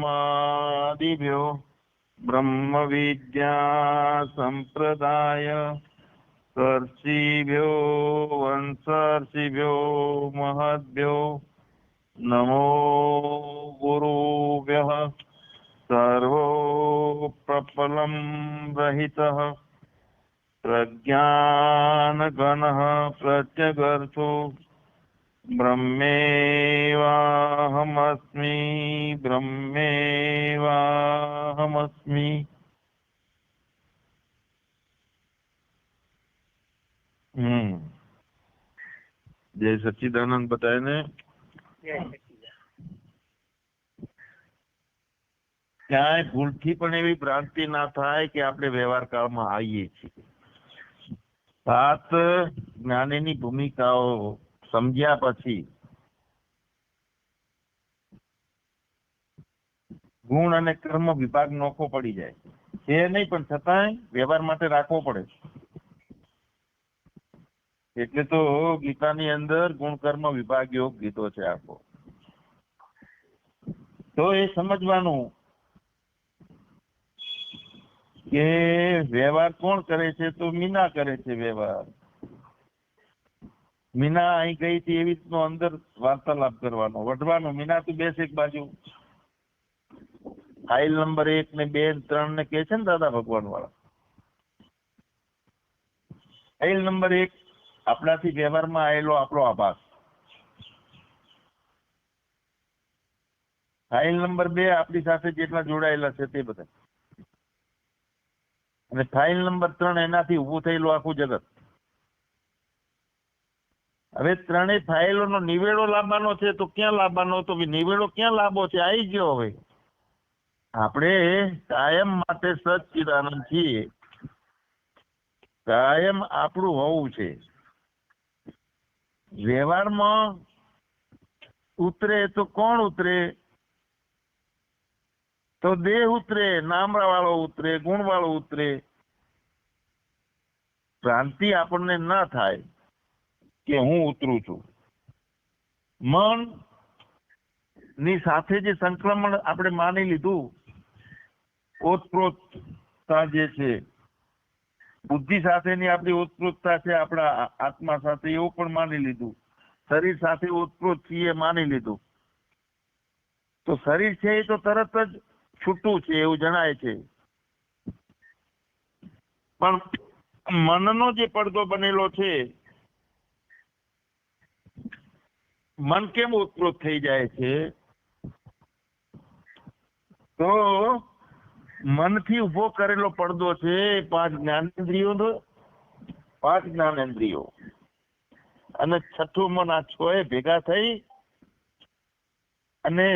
ब्रह्मादिभ्यो ब्रह्मविद्या सम्प्रदाय कर्षिभ्यो वंशर्षिभ्यो महद्भ्यो नमो गुरुभ्यः सर्वोप्रपलं रहितः प्रज्ञानगणः प्रत्यगर्थो બ્રહ્મેવાહમસ્મિ બ્રહ્મેવાહમસ્મિ હમ જય સચિદાનંદ બતાવે ને ક્યાંય ભૂલથી પણ એવી ભ્રાંતિ ના થાય કે આપણે વ્યવહાર કાળમાં આવીએ છીએ. સાત જ્ઞાનીની ભૂમિકાઓ સમજ્યા પછી ગુણ અને કર્મ વિભાગ નોખો પડી જાય. છે નહીં, પણ છતાંય વ્યવહાર માટે રાખવો પડે એટલે તો ગીતાની અંદર ગુણ, કર્મ, વિભાગ, યોગ ગીતો છે આખો. તો એ સમજવાનું કે વ્યવહાર કોણ કરે છે તો મીના કરે છે વ્યવહાર. મીના અહીં ગઈ હતી એવી રીતનો અંદર વાર્તાલાપ કરવાનો. વઢવાનો. મીના તું બેસ એક બાજુ. ફાઇલ નંબર એક ને બે ત્રણ ને કે છે ને દાદા ભગવાન વાળા ફાઇલ નંબર એક આપણાથી વ્યવહારમાં આવેલો આપણો આભાસ ફાઇલ નંબર બે આપણી સાથે જેટલા જોડાયેલા છે તે બધા. અને ફાઇલ નંબર ત્રણ એનાથી ઉભું થયેલું આખું જગત. હવે ત્રણેય ફાઇલોનો નિવેડો લાવવાનો છે તો ક્યાં લાવવાનો તો નિવેડો ક્યાં લાવવો છે? આવી ગયો હવે. આપણે કાયમ માટે સચિદાનંદ છીએ. કાયમ આપણું હોવું છે. વ્યવહારમાં ઉતરે તો કોણ ઉતરે? તો દેહ ઉતરે નામરા વાળો ઉતરે ગુણ વાળો ઉતરે. ભ્રાંતિ આપણને ના થાય. કે હું ઉતરું છું. મનની સાથે જે સંક્રમણ આપણે માની લીધું, ઓતપ્રોતતા જે છે, બુદ્ધિ સાથેની આપણી ઓતપ્રોતતા છે, આપણા આત્મા સાથે એવું પણ માની લીધું. શરીર સાથે ઓતપ્રોત છીએ માની લીધું. તો શરીર છે એ તો તરત જ છૂટું છે એવું જણાય છે. પણ મનનો જે પડદો બનેલો છે મન કેમ ઉત્પ્રોત થઈ જાય છે? તો મનથી ઊભો કરેલો પડદો છે પાંચ જ્ઞાનેન્દ્રિયોનો પાંચ જ્ઞાનેન્દ્રિયો. અને છઠ્ઠું મન આ છ ભેગા થઈ અને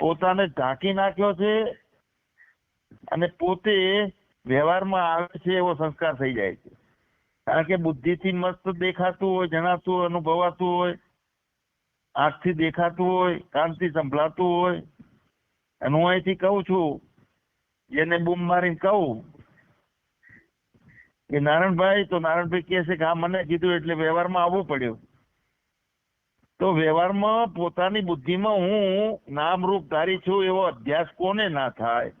પોતાને ઢાંકી નાખ્યો છે અને પોતે વ્યવહારમાં આવે છે એવો સંસ્કાર થઈ જાય છે. કારણ કે બુદ્ધિથી મસ્ત દેખાતું હોય, જણાતું હોય, અનુભવાતું હોય, આંખથી દેખાતું હોય, કાનથી સંભળાતું હોય. અને હું અહીંથી કહું છું એને બૂમ મારીને કહું, કે નારાયણભાઈ તો નારાયણભાઈ કહે છે કે હા મને કીધું એટલે વ્યવહારમાં આવવું પડ્યું. તો વ્યવહારમાં પોતાની બુદ્ધિમાં હું નામરૂપ ધારી છું એવો અભ્યાસ કોને ના થાય?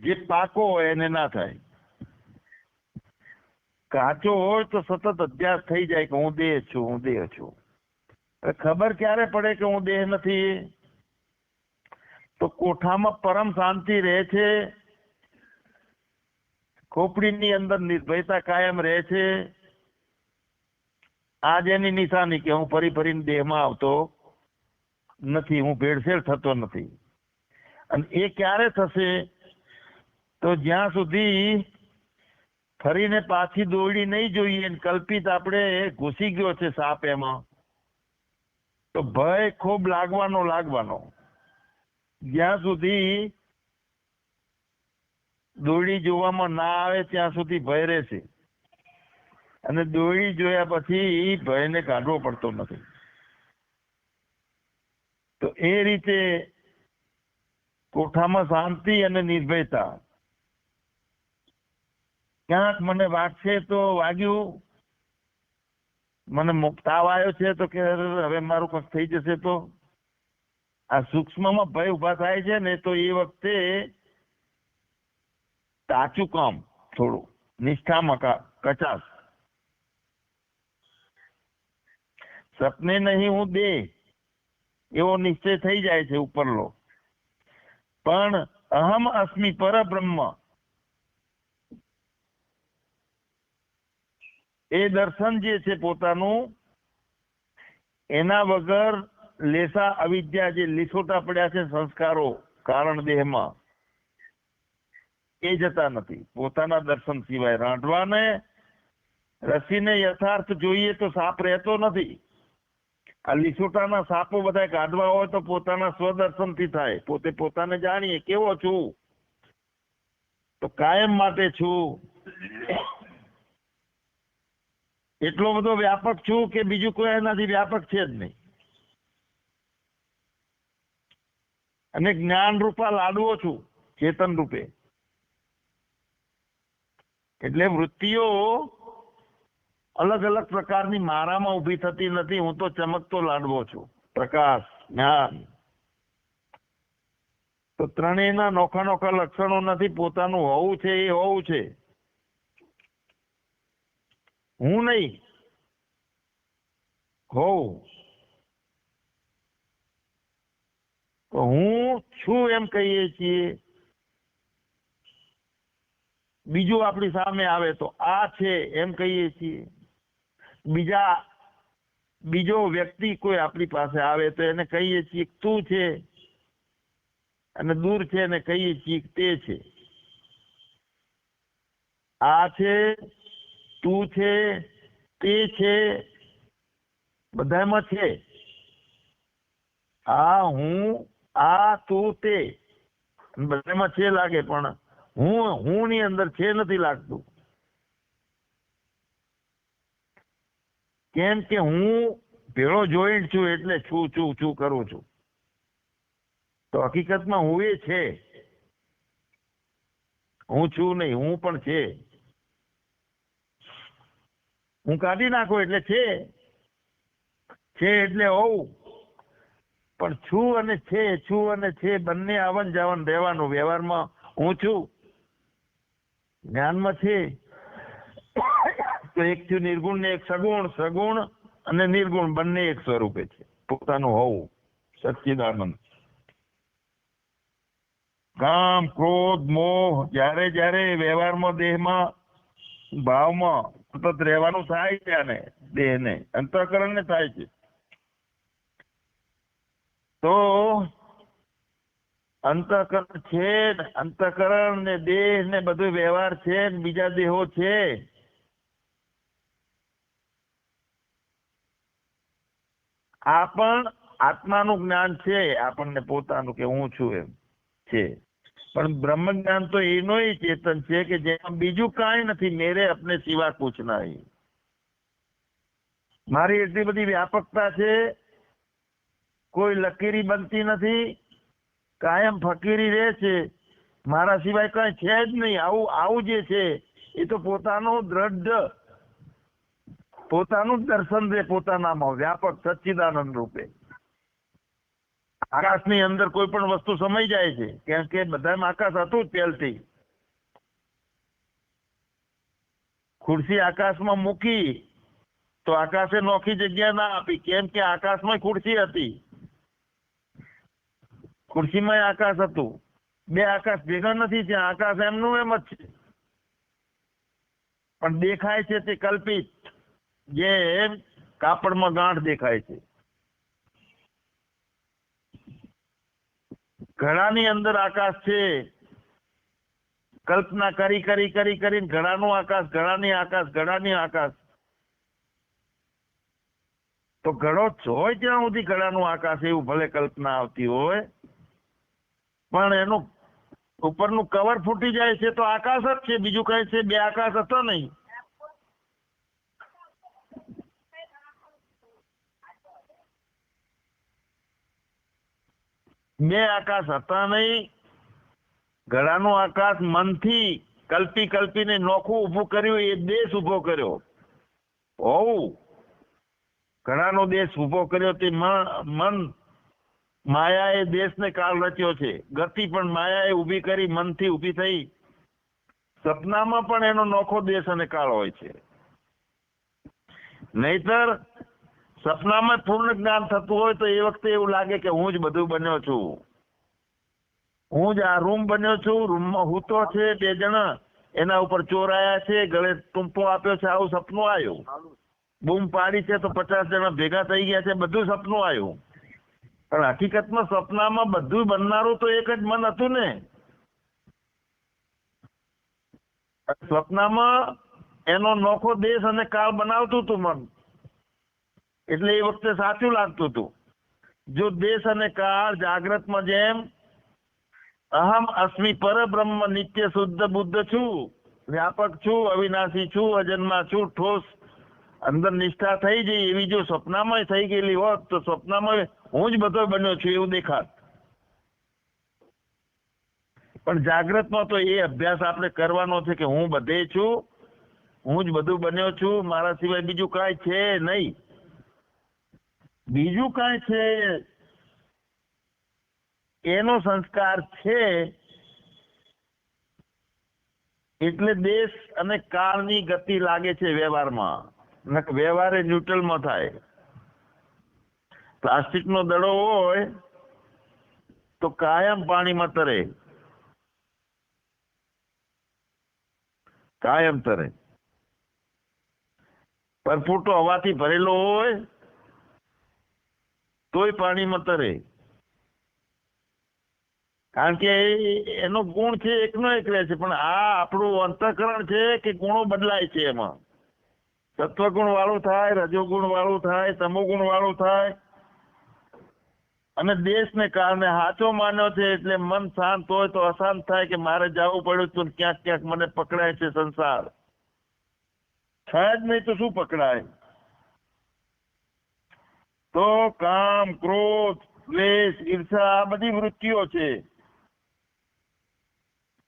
જે પાકો હોય એને ના થાય. કાચો હોય તો સતત અભ્યાસ થઈ જાય કે હું દેહ છું, હું દેહ છું. ખબર ક્યારે પડે કે હું દેહ નથી? તો કોઠામાં પરમ શાંતિ રહે છે, ખોપડીની અંદર નિર્ભયતા કાયમ રહે છે. આ જેની નિશાની કે હું ફરી ફરીને દેહમાં આવતો નથી, હું ભેળસેળ થતો નથી. અને એ ક્યારે થશે? તો જ્યાં સુધી ફરીને પાછી દોડી નહીં જોઈએ કલ્પિત આપણે ઘૂસી ગયો છે સાપ એમાં. તો ભય ખૂબ લાગવાનો લાગવાનો. જ્યાં સુધી દોડી જોવામાં ના આવે ત્યાં સુધી ભય રહેશે. અને દોડી જોયા પછી ભયને કાઢવો પડતો નથી. તો એ રીતે કોઠામાં શાંતિ અને નિર્ભયતા ક્યાંક મને વાગશે તો વાગ્યું. મને તાવ આવ્યો છે તો કે હવે મારું કંઈક થઈ જશે તો. આ સૂક્ષ્મમાં ભય ઊભા થાય છે ને તો એ વખતે કાચું કામ થોડું, નિષ્ઠામાં કચાશ. સપને નહીં હું દે, એવો નિશ્ચય થઈ જાય છે ઉપરલો. પણ અહમ અસ્મિ પરબ્રહ્મ. એ દર્શન જે છે પોતાનું, એના વગર લેસા અવિદ્યા જે લીસોટા પડ્યા છે સંસ્કારો કારણ દેહમાં, એ જતા નથી. પોતાના દર્શન સિવાય રાંધવાને, રસીને યથાર્થ જોઈએ તો સાપ રહેતો નથી. આ લીસોટાના સાપો બધા કાઢવા હોય તો પોતાના સ્વદર્શનથી થાય. પોતે પોતાને જાણીએ, કેવો છું? તો કાયમ માટે છું. એટલો બધો વ્યાપક છું કે બીજું કોઈ એનાથી વ્યાપક છે જ નહીં. અને જ્ઞાન રૂપા લાડવો છું, ચેતન રૂપે. એટલે વૃત્તિઓ અલગ અલગ પ્રકારની મારામાં ઊભી થતી નથી, હું તો ચમકતો લાડવો છું. પ્રકાશ, જ્ઞાન. તો ત્રણેયના નોખા નોખા લક્ષણો નથી, પોતાનું હોવું છે એ હોવું છે. હું નહીં. હોઉં. તો હું છું એમ કહીએ છીએ. બીજું આપણી સામે આવે તો આ છે એમ કહીએ છીએ. બીજા, બીજો વ્યક્તિ કોઈ આપણી પાસે આવે તો એને કહીએ છીએ તું છે. અને દૂર છે એને કહીએ છીએ તે છે. આ છે તું છે, તે છે, બધામાં છે. આ હું, આ, તું, તે. બધામાં છે લાગે, પણ હું હું ની અંદર છે નથી લાગતું. કેમ કે હું ભેળો જોઈન્ટ છું એટલે છું છું છું કરું છું. તો હકીકતમાં હું એ છે. હું છું નહીં, હું પણ છે. હું કાઢી નાખું એટલે છે. છે એટલે હોવું પણ છું અને છે, છું અને છે બંને આવન જાવન રહેવાનું. વ્યવહારમાં હું છું. જ્ઞાનમાં છે. તો એક થયું નિર્ગુણ ને એક સગુણ. સગુણ અને નિર્ગુણ બંને એક સ્વરૂપે છે. પોતાનું હોવું. સચ્ચિદાનંદ. કામ, ક્રોધ, મોહ, જ્યારે જ્યારે વ્યવહારમાં, દેહમાં, ભાવમાં સતત રહેવાનું થાય છે આને, દેહને. અંતઃકરણને થાય છે. તો અંતઃકરણ છે અંતઃકરણ ને દેહ ને બધું વ્યવહાર છે બીજા દેહો છે. આ પણ આત્માનું જ્ઞાન છે, આપણને પોતાનું કે હું છું એમ છે. પણ બ્રહ્મ જ્ઞાન તો એનોય ચેતન છે કે જેમાં બીજું કાંઈ નથી, મેરે અપને સિવા કુછ નહીં. મારી એટલી બધી વ્યાપકતા છે, કોઈ લકીરી બનતી નથી, કાયમ ફકીરી રહે છે, મારા સિવાય કઈ છે જ નહીં, આવું આવું જે છે, એ તો પોતાનું દ્રઢ, પોતાનું દર્શન છે પોતાનામાં, વ્યાપક સચ્ચિદાનંદ રૂપે. આકાશની અંદર કોઈ પણ વસ્તુ સમાઈ જાય છે, કેમ કે બધામાં આકાશ હતું પહેલથી. ખુરશી આકાશમાં મૂકી તો આકાશે નોખી જગ્યા ના આપી, કેમ કે આકાશમાં ખુરશી હતી. ખુરશીમાં આકાશ હતું. બે આકાશ ભેગા નથી ત્યાં આકાશ એમનું એમ જ છે. પણ દેખાય છે તે કલ્પિત, જે કાપડમાં ગાંઠ દેખાય છે. ઘડાની અંદર આકાશ છે. કલ્પના કરી કરી કરી, કરીને ઘડાનું આકાશ ઘડાની આકાશ ઘડાની આકાશ. તો ઘડો હોય ત્યાં સુધી ઘડાનું આકાશ, એવું ભલે કલ્પના આવતી હોય. પણ એનું ઉપરનું કવર ફૂટી જાય છે તો આકાશ જ છે. બીજું કઈ છે? બે આકાશ હતો નહીં. બે આકાશ હતા નહીં. ઘડાનું આકાશ મનથી કલ્પી કલ્પીને નોખું ઊભું કર્યું, એ દેશ ઊભો કર્યો. હોવું ઘણાનો દેશ ઊભો કર્યો તે મન માયાએ દેશને કાળ રચ્યો છે. ગતિ પણ માયાએ ઊભી કરી, મનથી ઊભી થઈ. સપનામાં પણ એનો નોખો દેશ અને કાળ હોય છે. નહીતર સપનામાં પૂર્ણ જ્ઞાન થતું હોય તો એ વખતે એવું લાગે કે હું જ બધું બન્યો છું. હું જ આ રૂમ બન્યો છું, રૂમમાં હૂતો છે, બે જણા એના ઉપર ચોર આયા છે, ગળે ટૂંપો આપ્યો છે, આવું સપનું આવ્યું. બૂમ પાડી છે તો પચાસ જણા ભેગા થઈ ગયા છે, બધું સપનું આવ્યું. પણ હકીકતમાં સપનામાં બધું બનનારું તો એક જ મન હતું ને. સપનામાં એનો નોખો દેશ અને કાળ બનાવતું હતું મન. એટલે એ વખતે સાચું લાગતું હતું. જો દેશ અને કાળ જાગ્રતમાં જેમ, અહમ અસ્મિ પરબ્રહ્મ નિત્ય શુદ્ધ બુદ્ધ છું, વ્યાપક છું, અવિનાશી છું, અજન્મા છું, ઠોસ, અંદર નિષ્ઠા થઈ જઈ એવી જો સપનામાં થઈ ગયેલી હોત, તો સપનામાં હું જ બધો બન્યો છું એવું દેખાત. પણ જાગ્રતમાં તો એ અભ્યાસ આપણે કરવાનો છે કે હું બધે છું, હું જ બધું બન્યો છું, મારા સિવાય બીજું કાંઈ છે નહીં. બીજું કાંઈ છે, એનો સંસ્કાર છે, એટલે દેશ અને કાળની ગતિ લાગે છે વ્યવહારમાં. વ્યવહાર એ ન્યુટ્રલમાં થાય. પ્લાસ્ટિકનો દડો હોય, તો કાયમ પાણીમાં તરે. કાયમ તરે. પરફૂટો હવાથી ભરેલો હોય તોય પાણીમાં તરે કારણ કે એનો ગુણ છે, એકનો એક રહે છે, પણ આ આપણું અંતઃકરણ છે કે ગુણો બદલાય છે એમાં. સત્વગુણ વાળું થાય, રજોગુણ વાળું થાય, તમોગુણ વાળું થાય. અને દેશને કારણે સાચો માન્યો છે એટલે મન શાંત હોય તો અશાંત થાય કે મારે જવું પડ્યું તો ક્યાંક ક્યાંક મને પકડાય છે સંસાર. થાય જ નહીં તો શું પકડાય? તો કામ, ક્રોધ ક્લેશ ઈર્ષા, આ બધી વૃત્તિઓ છે.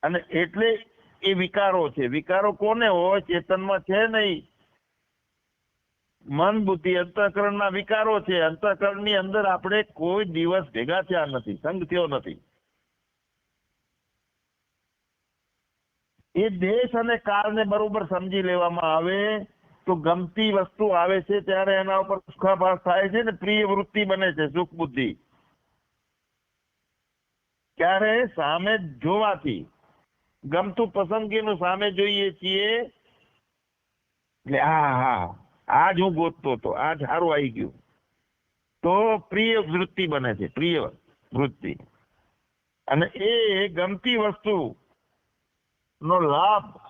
અને એટલે એ વિકારો છે. વિકારો કોને હોય? ચેતનમાં છે નહીં. મન, બુદ્ધિ અંતઃકરણના વિકારો છે. અંતઃકરણની અંદર આપણે કોઈ દિવસ ભેગા થયા નથી, સંગ થયો નથી. એ દેશ અને કાળને બરોબર સમજી લેવામાં આવે તો ગમતી વસ્તુ આવે છે ત્યારે એના ઉપર સુખાભાસ થાય છે ને પ્રિય વૃત્તિ બને છે, સુખ બુદ્ધિ. ત્યારે સામે જોવાથી, ગમતું પસંદગીનું સામે જોઈએ છીએ હા હા આજ હું ગોતતો હતો, આજ સારું આવી ગયું. તો પ્રિય વૃત્તિ બને છે, પ્રિય વૃત્તિ. અને એ ગમતી વસ્તુ નો લાભ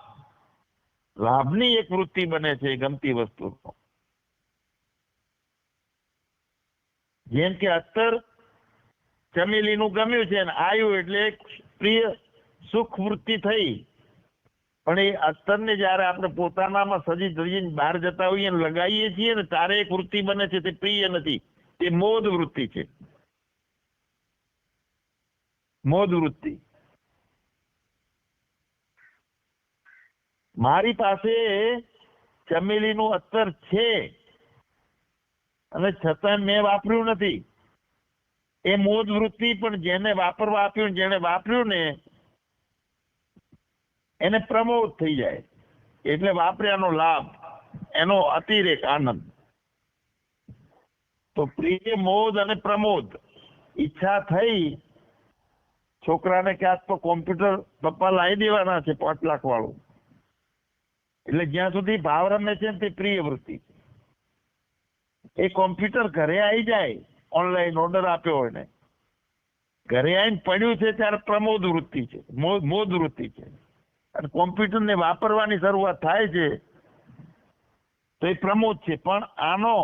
લાભની એક વૃત્તિ બને છે ગમતી વસ્તુ જેમ કે અત્તર ચમેલીનું ગમ્યું છે ને આવ્યું એટલે પ્રિય સુખ વૃત્તિ થઈ. પણ એ અત્તરને જ્યારે આપણે પોતાનામાં સજી ધજીને બહાર જતા હોઈએ ને લગાવીએ છીએ ને ત્યારે એક વૃત્તિ બને છે તે પ્રિય નથી. તે મોદ વૃત્તિ છે. મોદ વૃત્તિ. મારી પાસે ચમેલીનું અત્તર છે અને છતાં મેં વાપર્યું નથી. એ મોદ વૃત્તિ પણ જેને વાપરવા આપ્યું જેને વાપર્યું ને એને પ્રમોદ થઈ જાય. એટલે વાપર્યાનો લાભ, એનો અતિરેક આનંદ. તો પ્રિય મોદ અને પ્રમોદ, ઈચ્છા થઈ છોકરાને ક્યાંક તો કોમ્પ્યુટર પપ્પા લાવી દેવાના છે પાંચ લાખ વાળું એટલે જ્યાં સુધી ભાવ રમે છે તે પ્રિય વૃત્તિ છે. એ કોમ્પ્યુટર ઘરે આવી જાય, ઓનલાઈન ઓર્ડર આપ્યો હોય ને, ઘરે આવીને પડ્યું છે ત્યારે પ્રમોદ વૃત્તિ છે મોદ વૃત્તિ છે. અને કોમ્પ્યુટરને વાપરવાની શરૂઆત થાય છે, તો એ પ્રમોદ છે. પણ આનો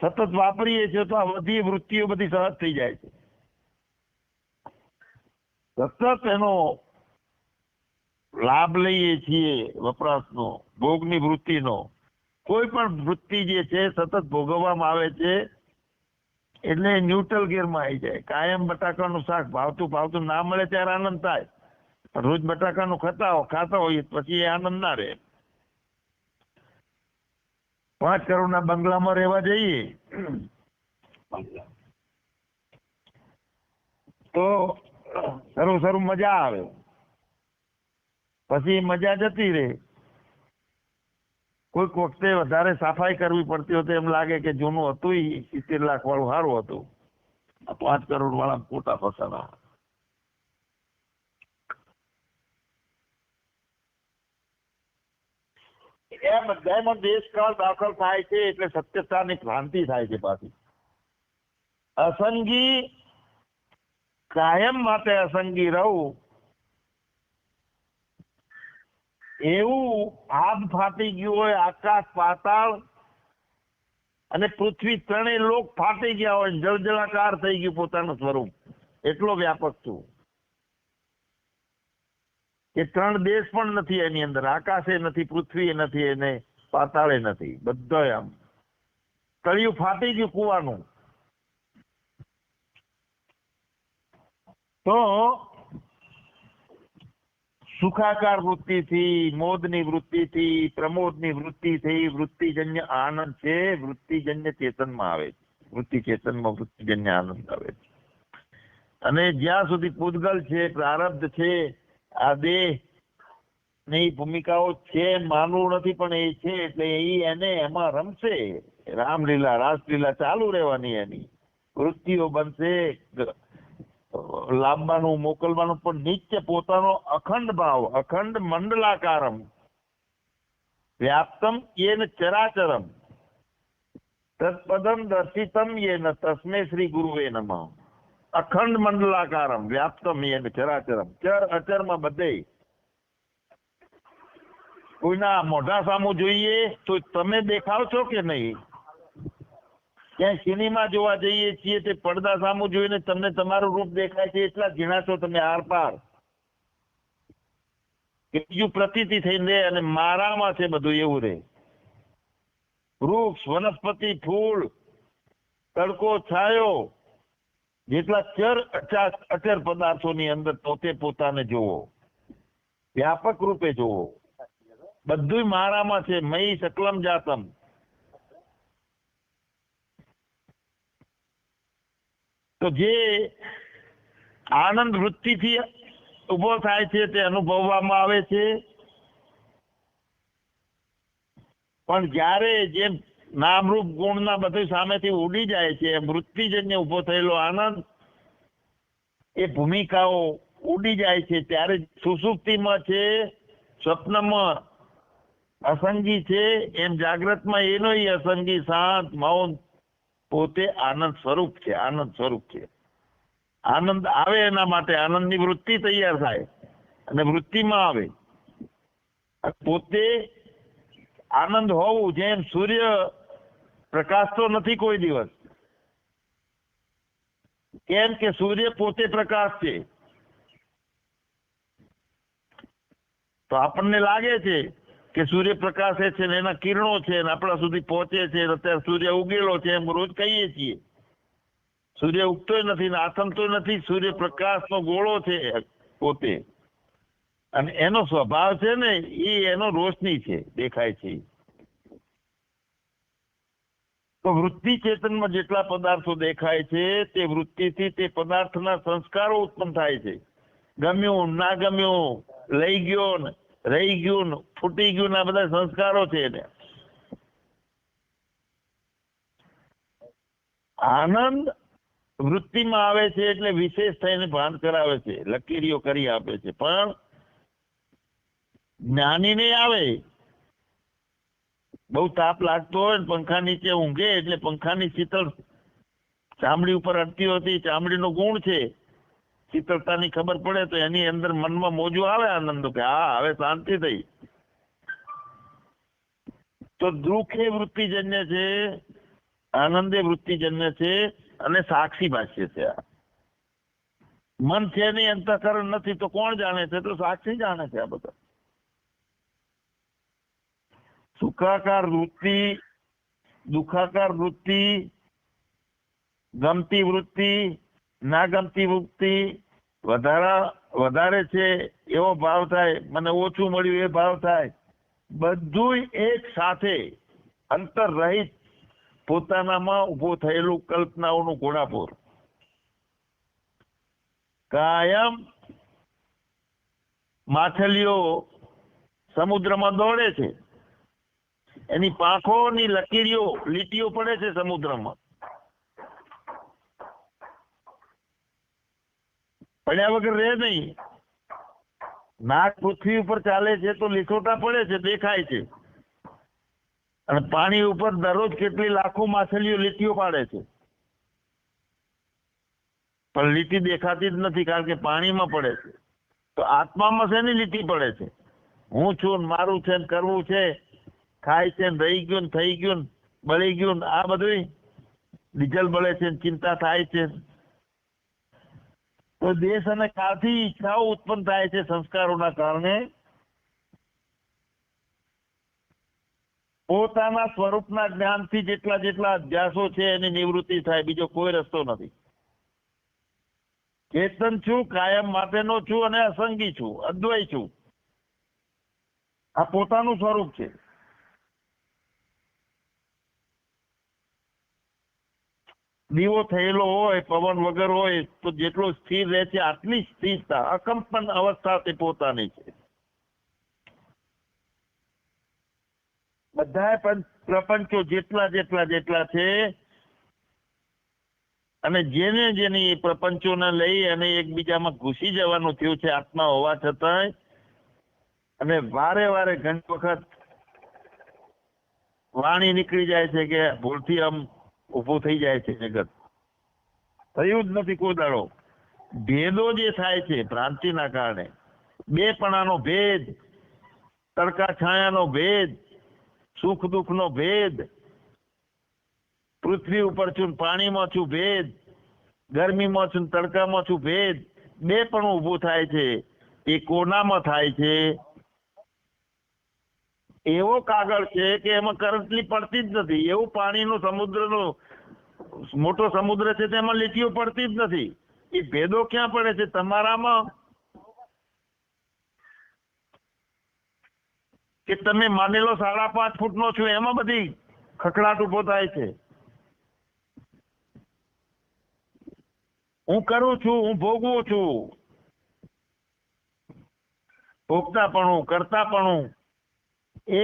સતત વાપરીએ છીએ તો આ બધી વૃત્તિઓ બધી સહજ થઈ જાય છે. સતત એનો લાભ લઈએ છીએ વપરાશનો, ભોગની વૃત્તિનો. કોઈ પણ વૃત્તિ જે છે સતત ભોગવવામાં આવે છે, એટલે ન્યુટ્રલ ગેરમાં આવી જાય. કાયમ બટાકાનું શાક ભાવતું ભાવતું ના મળે ત્યારે આનંદ થાય. રોજ બટાકાનું ખાતા ખાતા હોઈએ પછી એ આનંદ ના રહે. પાંચ કરોડના બંગલામાં રહેવા જઈએ. તો, સારું સારું મજા આવે. પછી મજા જતી રહે. કોઈક વખતે વધારે સફાઈ કરવી પડતી હોય એમ લાગે કે જૂનું હતું સિત્તેર લાખ વાળું સારું હતું. આ પાંચ કરોડ વાળા ખોટા ફસાણા. એ બધામાં દેશકાળ દાખલ થાય છે એટલે સત્યતાની ક્રાંતિ થાય છે પાછી. અસંગી કાયમ માટે અસંગી રહું એવું આબ ફાટી ગયું હોય, આકાશ પાતાળ અને પૃથ્વી ત્રણેય લોક ફાટી ગયા હોય, જળજળાકાર થઈ ગયું પોતાનું સ્વરૂપ. એટલો વ્યાપક છું. કે ત્રણ દેશ પણ નથી એની અંદર. આકાશે નથી પૃથ્વી નથી એને પાતાળે નથી. બધો આમ. તળિયું ફાટી ગયું કુવાનું. તો સુખાકાર વૃત્તિથી, મોદની વૃત્તિથી, પ્રમોદની વૃત્તિથી વૃત્તિજન્ય આનંદ છે. વૃત્તિજન્ય ચેતનમાં આવે છે. વૃત્તિ ચેતનમાં વૃત્તિજન્ય આનંદ આવે છે. અને જ્યાં સુધી પૂદગલ છે, પ્રારબ્ધ છે, આ દેહની ભૂમિકાઓ છે, માનવું નથી, પણ એ છે, એટલે એ એને એમાં રમશે. રામલીલા, રાસલીલા ચાલુ રહેવાની એની. વૃત્તિઓ બનશે લાંબાનું, મોકલવાનું, પણ નિત્ય પોતાનો અખંડ ભાવ, અખંડ મંડલાકારમ. વ્યાપ્તમ યેન ચરાચરમ. તત્પદમ દર્શિતમ યેન, તસ્મે શ્રી ગુરુવે નમઃ. અખંડ મંડલાકારમ, વ્યાપ્તમ યેન, ચરાચરમ. ચર, અચરમાં બધે. કોઈના મોઢા સામું જોઈએ તો તમે દેખાવ છો કે નહીં? ક્યાંય સિનેમા જોવા જઈએ છીએ તે પડદા સામું જોઈને તમને તમારું રૂપ દેખાય છે એટલા ઝીણા છો તમે આરપાર કે બીજું પ્રતીતિ થઈને રહે અને મારામાં છે બધું એવું રહે. વૃક્ષ, વનસ્પતિ, ફૂલ, તડકો, છાયો, જેટલા ચર અચા અચર પદાર્થોની અંદર પોતે પોતાને જોવો વ્યાપક રૂપે જોવો બધું મારામાં છે મય સકલમ જાતમ. તો જે આનંદ વૃત્તિથી ઊભો થાય છે તે અનુભવવામાં આવે છે. પણ જ્યારે જેમ નામરૂપ ગુણના બધું સામેથી ઉડી જાય છે, વૃત્તિજન્ય ઊભો થયેલો આનંદ, એ ભૂમિકાઓ ઉડી જાય છે, ત્યારે સુસુપ્તિમાં છે, સ્વપ્નમાં અસંગી છે, એમ જાગ્રતમાં એનો અસંગી, શાંત, મૌન પોતે આનંદ સ્વરૂપ છે, આનંદ સ્વરૂપ છે. આનંદ આવે એના માટે, આનંદની વૃત્તિ તૈયાર થાય અને વૃત્તિમાં આવે. પોતે આનંદ હોવું જેમ સૂર્ય પ્રકાશતો નથી કોઈ દિવસ. કેમ કે સૂર્ય પોતે પ્રકાશ છે. તો આપણને લાગે છે કે સૂર્ય પ્રકાશે છે ને એના કિરણો છે ને આપણા સુધી પહોંચે છે અત્યારે સૂર્ય ઉગેલો છે એમ રોજ કહીએ છીએ. સૂર્ય ઉગતો નથી ને આથમતો નથી સૂર્ય પ્રકાશનો ગોળો છે પોતે. અને એનો સ્વભાવ છે ને એ એનો રોશની છે, દેખાય છે. તો વૃત્તિ ચેતનમાં જેટલા પદાર્થો દેખાય છે, તે વૃત્તિથી તે પદાર્થના સંસ્કારો ઉત્પન્ન થાય છે. ગમ્યું, ના ગમ્યું, લઈ ગયો ને રહી ગયું, ફૂટી ગયું આ બધા સંસ્કારો છે એને. આનંદ વૃત્તિમાં આવે છે એટલે વિશેષ થઈને ભાન કરાવે છે, લકીરીઓ કરી આપે છે. પણ જ્ઞાની નહીં આવે, બહુ તાપ લાગતો હોય ને પંખા નીચે ઊંઘે એટલે પંખાની શીતળ ચામડી ઉપર અટતી હોતી, ચામડીનો ગુણ છે. શીતળતાની ખબર પડે તો એની અંદર મનમાં મોજું આવે આનંદ કે હા, હવે શાંતિ થઈ. તો દુઃખ એ વૃત્તિજન્ય છે, આનંદ એ વૃત્તિજન્ય છે અને સાક્ષી ભાષ્ય છે આ. મન છે નહીં, અંતઃકરણ નથી, તો કોણ જાણે છે? તો સાક્ષી જાણે છે આ બધા. સુખાકાર વૃત્તિ, દુખાકાર વૃત્તિ, ગમતી વૃત્તિ ના ગમતી મુક્તિ વધારા, વધારે છે એવો ભાવ થાય, મને ઓછું મળ્યું એ ભાવ થાય. બધું એક સાથે અંતર રહિત પોતાનામાં ઊભો થયેલું કલ્પનાઓનું ઘોડાપોર. કાયમ માછલીઓ સમુદ્રમાં દોડે છે. એની પાંખોની લકીરીઓ લીટીઓ પડે છે સમુદ્રમાં. પડ્યા વગર રહે નહીં. નાક પૃથ્વી ઉપર ચાલે છે તો લીસોટા પડે છે, દેખાય છે. અને પાણી ઉપર દરરોજ કેટલી લાખો માછલીઓ લીટીઓ પાડે છે. પણ લીટી દેખાતી જ નથી કારણ કે પાણીમાં પડે છે. તો આત્મામાં શેની લીટી પડે છે? હું છું મારું છે ને કરવું છે. ખાય છે ને રહી ગયું થઈ ગયું બળી ગયું આ બધું ડીઝલ બળે છે ચિંતા થાય છે તો દેશ અને કાળથી ઈચ્છાઓ ઉત્પન્ન થાય છે સંસ્કારોના કારણે. પોતાના સ્વરૂપના જ્ઞાનથી જેટલા જેટલા અભ્યાસો છે એની નિવૃત્તિ થાય, બીજો કોઈ રસ્તો નથી. ચેતન છું, કાયમ માટેનો છું અને અસંગી છું અદ્વય છું. આ પોતાનું સ્વરૂપ છે. દીવો થયેલો હોય, પવન વગર હોય, તો જેટલો સ્થિર રહે છે, આટલી સ્થિરતા, અકંપન અવસ્થા તે પોતાની છે. બધા પ્રપંચો જેટલા જેટલા જેટલા છે, અને જેને જેની એ પ્રપંચોને લઈ અને એકબીજામાં ઘૂસી જવાનું થયું છે, આત્મા હોવા છતાંય, અને વારે વારે ઘણી વખત વાણી નીકળી જાય છે કે ભૂલથી આમ ઊભું થઈ જાય છે જગત. થયું જ નથી કોઈ ભેદો જે થાય છે, ભ્રાંતિના કારણે. બેપણાનો ભેદ તડકા છાયાનો ભેદ સુખ દુઃખનો ભેદ, પૃથ્વી ઉપર છું પાણીમાં છું ભેદ, ગરમીમાં છું તડકામાં છું ભેદ, બે પણ ઊભું થાય છે. એ કોનામાં થાય છે? એવો કાગળ છે કે એમાં કરંટલી પડતી જ નથી. એવું પાણીનું સમુદ્રનું મોટો સમુદ્ર છે તેમાં લીટીઓ પડતી જ નથી. એ ભેદો ક્યાં પડે છે? તમારામાં? કે તમે માનેલો સાડા પાંચ ફૂટનો છો, એમાં બધી ખખડાટ ઊભો થાય છે. હું કરું છું, હું ભોગવું છું. ભોગતા પણ કરતા પણ કરતાપણું એ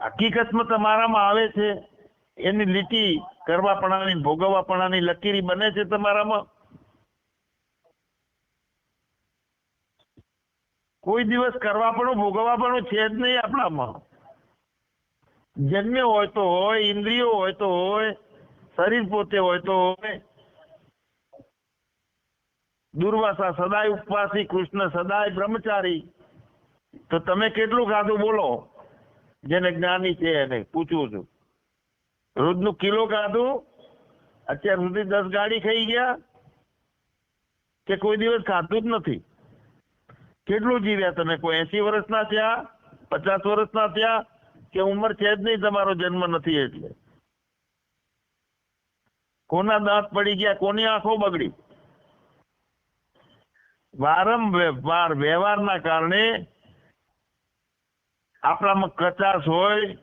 હકીકતમાં તમારામાં આવે છે. એની લીટી કરવાપણાની, ભોગવવાપણાની લકીરી બને છે તમારામાં. કોઈ દિવસ કરવાપણું, ભોગવવાપણું છે જ નહીં આપણામાં. જન્મ્યો હોય તો હોય, ઇન્દ્રિયો હોય તો હોય, શરીર પોતે હોય તો હોય. દુર્વાસા સદાય ઉપવાસી, કૃષ્ણ સદાય બ્રહ્મચારી. તો તમે કેટલું ખાધું બોલો. જેને જ્ઞાની છે એને પૂછું છું. રોજનું કિલો ખાધું. અત્યાર સુધી દસ ગાડી ખાઈ ગયા. કે કોઈ દિવસ ખાધું જ નથી. કેટલું જીવ્યા તમે? કોઈ એસી વર્ષના થયા? પચાસ વર્ષના થયા? કે ઉંમર છે જ નહીં તમારો? જન્મ નથી એટલે. કોના દાંત પડી ગયા? કોની આંખો બગડી? વારંવાર, વ્યવહારના કારણે આપણામાં કચાશ હોય,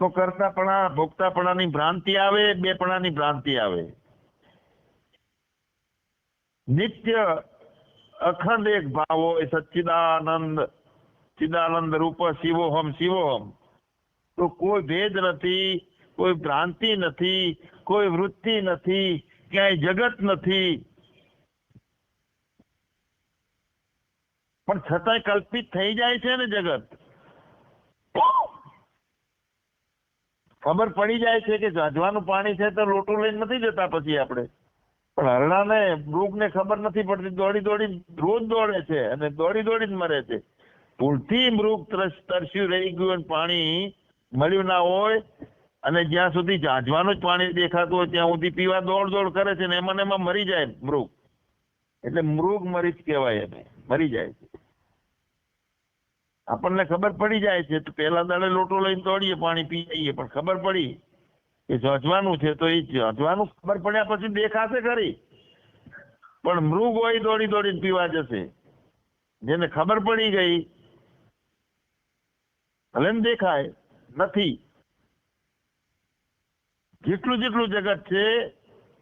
તો કરતાપણા, ભોગતાપણાની ભ્રાંતિ આવે, બેપણાની ભ્રાંતિ આવે. નિત્ય અખંડ એક ભાવ હોય, સચ્ચિદાનંદ, ચિદાનંદ રૂપ શિવોહમ શિવોહમ. તો કોઈ ભેદ નથી, કોઈ ભ્રાંતિ નથી, કોઈ વૃત્તિ નથી, ક્યાંય જગત નથી. પણ છતાંય કલ્પિત થઈ જાય છે ને જગત. ખબર પડી જાય છે કે જાજવાનું પાણી છે તો લોટો લઈને નથી જતા પછી આપણે. પણ હરણાને, મૃગને ખબર નથી પડતી, દોડી દોડી રોજ દોડે છે અને દોડી દોડી જ મરે છે. ભૂલથી મૃગ તરસ્યું, રહી ગયું પાણી મળ્યું ના હોય અને જ્યાં સુધી જાજવાનું જ પાણી દેખાતું હોય ત્યાં સુધી પીવા દોડ દોડ કરે છે ને એમાં એમાં મરી જાય મૃગ. એટલે મૃગ મરી જ કહેવાય એને, મરી જાય છે. આપણને ખબર પડી જાય છે તો પહેલા દાડે લોટો લઈને દોડીએ, પાણી પી જઈએ પણ ખબર પડી કે ઝોઝવાનું છે તો એ ઝોઝવાનું ખબર પડ્યા પછી દેખાશે ખરી. પણ મૃગ હોય દોડી દોડીને પીવા જશે. જેને ખબર પડી ગઈ, ભલે ને દેખાય, નથી. જેટલું જેટલું જગત છે,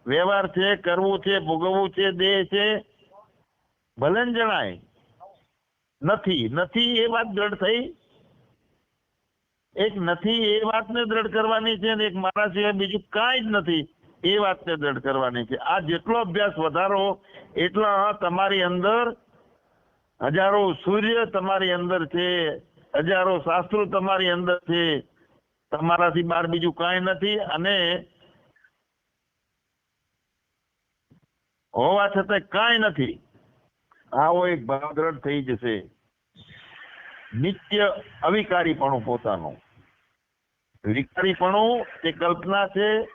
વ્યવહાર છે, કરવું છે, ભોગવવું છે, દેહ છે, ભલે ને જણાય નથી નથી એ વાત દ્રઢ થઈ. એક નથી એ વાતને દ્રઢ કરવાની છે ને એક મારા સિવાય બીજું કાંઈ જ નથી એ વાતને દ્રઢ કરવાની છે. આ જેટલો અભ્યાસ વધારો, એટલા તમારી અંદર હજારો સૂર્ય તમારી અંદર છે, હજારો શાસ્ત્રો તમારી અંદર છે. તમારાથી બહાર બીજું કાંઈ નથી અને હોવા છતાં કાંઈ નથી. આવો એક ભાવ થઈ જશે. નિત્ય અવિકારીપણું પોતાનું. વિકારીપણું તે કલ્પના છે,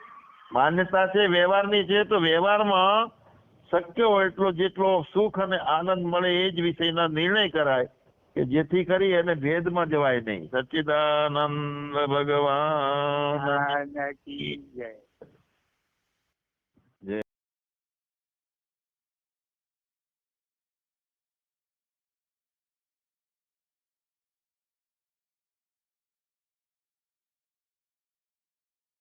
માન્યતા છે, વ્યવહારની છે, તો વ્યવહારમાં શક્ય હોય એટલો જેટલો સુખ અને આનંદ મળે એ જ વિષયના નિર્ણય કરાય કે જેથી કરી એને ભેદમાં જવાય નહીં. સચ્ચિદાનંદ ભગવાન.